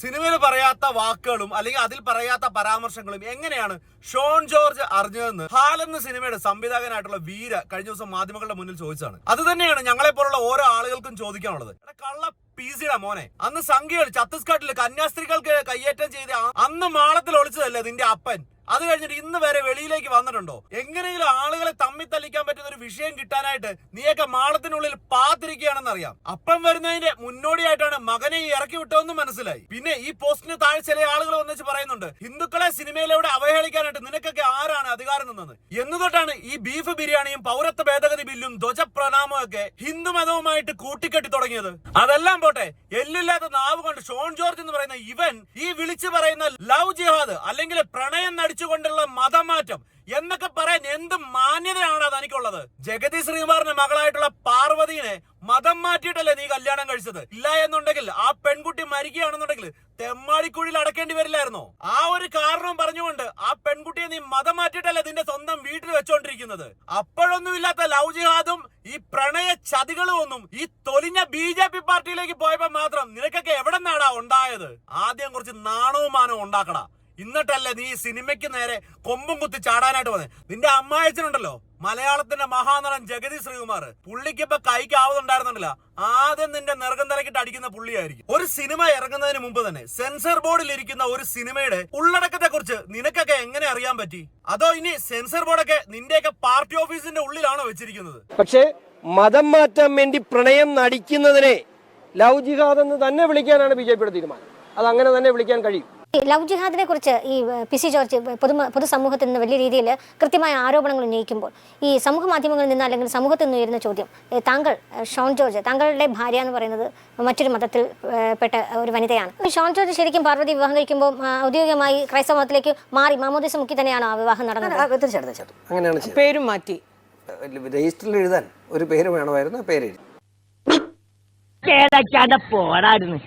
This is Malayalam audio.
സിനിമയിൽ പറയാത്ത വാക്കുകളും അല്ലെങ്കിൽ അതിൽ പറയാത്ത പരാമർശങ്ങളും എങ്ങനെയാണ് ഷോൺ ജോർജ് അറിഞ്ഞതെന്ന് ഹാലെന്ന സിനിമയുടെ സംവിധായകനായിട്ടുള്ള വീര കഴിഞ്ഞ ദിവസം മാധ്യമങ്ങളുടെ മുന്നിൽ ചോദിച്ചതാണ്. അത് തന്നെയാണ് ഞങ്ങളെ പോലുള്ള ഓരോ ആളുകൾക്കും ചോദിക്കാനുള്ളത്. കള്ള പി സിയുടെ മോനെ. അന്ന് സംഖ്യകൾ ഛത്തീസ്ഗഡിൽ കന്യാസ്ത്രീകൾക്ക് കയ്യേറ്റം ചെയ്ത അന്ന് മാളത്തിൽ ഒളിച്ചതല്ലേ നിന്റെ അപ്പൻ? അത് കഴിഞ്ഞിട്ട് ഇന്ന് വരെ വെളിയിലേക്ക് വന്നിട്ടുണ്ടോ? എങ്ങനെയെങ്കിലും ആളുകളെ തമ്മി തല്ലിക്കാൻ പറ്റുന്ന ഒരു വിഷയം കിട്ടാനായിട്ട് നീയൊക്കെ മാളത്തിനുള്ളിൽ പാത്തിരിക്കുകയാണെന്ന് അറിയാം. അപ്പം വരുന്നതിന്റെ മുന്നോടിയായിട്ടാണ് മകനെ ഈ ഇറക്കി വിട്ടതെന്ന് മനസ്സിലായി. പിന്നെ ഈ പോസ്റ്റിന് താഴെ ചില ആളുകൾ വന്നിച്ച് പറയുന്നുണ്ട് ഹിന്ദുക്കളെ സിനിമയിലൂടെ അവഹേളിക്കാനായിട്ട് നിനക്കൊക്കെ ആരാണ് അധികാരം നിന്നത്? എന്ന് തൊട്ടാണ് ഈ ബീഫ് ബിരിയാണിയും പൗരത്വ ഭേദഗതി ബില്ലും ധ്വജ പ്രണാമവും ഒക്കെ ഹിന്ദു മതവുമായിട്ട് കൂട്ടിക്കെട്ടി തുടങ്ങിയത്. അതെല്ലാം പോട്ടെ എല്ലില്ലാത്ത നാവ് കൊണ്ട് ഷോൺ ജോർജ് എന്ന് പറയുന്ന ഇവൻ ഈ വിളിച്ചു പറയുന്ന ലവ് ജിഹാദ് അല്ലെങ്കിൽ പ്രണയം നടിച്ചുകൊണ്ടുള്ള മതമാറ്റം എന്നൊക്കെ പറയാൻ എന്ത് മാന്യതയാണ് തനിക്കുള്ളത്? ജഗതി ശ്രീകുമാറിന്റെ മകളായിട്ടുള്ള പാർവതിനെ മതം മാറ്റിയിട്ടല്ലേ നീ കല്യാണം കഴിച്ചത്? ഇല്ല എന്നുണ്ടെങ്കിൽ ആ പെൺകുട്ടി മരിക്കുകയാണെന്നുണ്ടെങ്കിൽ തെമ്മാടിക്കുഴിയിൽ അടക്കേണ്ടി വരില്ലായിരുന്നോ? ആ ഒരു കാരണം പറഞ്ഞുകൊണ്ട് ആ പെൺകുട്ടിയെ നീ മതം മാറ്റിയിട്ടല്ലേ നിന്റെ സ്വന്തം വീട്ടിൽ വെച്ചോണ്ടിരിക്കുന്നത്? അപ്പോഴൊന്നും ഇല്ലാത്ത ലവ് ജിഹാദും ഈ പ്രണയ ചതികളും ഒന്നും ഈ തൊലിഞ്ഞ ബി ജെ പി പാർട്ടിയിലേക്ക് പോയപ്പോ മാത്രം നിനക്കൊക്കെ എവിടെ നിന്നാടാ ഉണ്ടായത്? ആദ്യം കുറച്ച് നാണവും മാനവും ഉണ്ടാക്കടാ. എന്നിട്ടല്ലേ നീ സിനിമയ്ക്ക് നേരെ കൊമ്പും കുത്തി ചാടാനായിട്ട് വന്നത് നിന്റെ അമ്മായച്ചനുണ്ടല്ലോ മലയാളത്തിന്റെ മഹാനടൻ ജഗതി ശ്രീകുമാർ. പുള്ളിക്ക് ഇപ്പൊ കൈക്കാവുന്നുണ്ടായിരുന്നില്ല ആദ്യം നിന്റെ നിറകം തലക്കിട്ട് അടിക്കുന്ന പുള്ളിയായിരിക്കും. ഒരു സിനിമ ഇറങ്ങുന്നതിന് മുമ്പ് തന്നെ സെൻസർ ബോർഡിൽ ഇരിക്കുന്ന ഒരു സിനിമയുടെ ഉള്ളടക്കത്തെ കുറിച്ച് നിനക്കൊക്കെ എങ്ങനെ അറിയാൻ പറ്റി? അതോ ഇനി സെൻസർ ബോർഡൊക്കെ നിന്റെയൊക്കെ പാർട്ടി ഓഫീസിന്റെ ഉള്ളിലാണോ വെച്ചിരിക്കുന്നത്? പക്ഷേ മതം മാറ്റാൻ വേണ്ടി പ്രണയം നടിക്കുന്നതിനെ ലവ് ജിഹാദ് എന്ന് തന്നെ വിളിക്കാനാണ് ബി ജെ പിയുടെ തീരുമാനം. അത് അങ്ങനെ തന്നെ വിളിക്കാൻ കഴിയും. ലവ് ജിഹാദിനെ കുറിച്ച് ഈ പി സി ജോർജ് പൊതു പൊതുസമൂഹത്തിൽ നിന്ന് വലിയ രീതിയിൽ കൃത്യമായ ആരോപണങ്ങൾ ഉന്നയിക്കുമ്പോൾ ഈ സമൂഹ മാധ്യമങ്ങളിൽ നിന്ന് അല്ലെങ്കിൽ സമൂഹത്തിൽ നിന്ന് ഉയരുന്ന ചോദ്യം താങ്കൾ ഷോൺ ജോർജ് താങ്കളുടെ ഭാര്യ എന്ന് പറയുന്നത് മറ്റൊരു മതത്തിൽ പെട്ട ഒരു വനിതയാണ്. ഷോൺ ജോർജ് ശരിക്കും പാർവതി വിവാഹം കഴിക്കുമ്പോൾ ഔദ്യോഗികമായി ക്രൈസ്തവ മതത്തിലേക്ക് മാറി മാമോദിസ മുക്കി തന്നെയാണ് ആ വിവാഹം നടന്നത്. തീർച്ചയായിട്ടും അങ്ങനെയാണ്. പേരും മാറ്റി. രജിസ്റ്ററിൽ എഴുതാൻ ഒരു പേര് വേണമായിരുന്നു പേര് എഴുതി പോടായിരുന്നു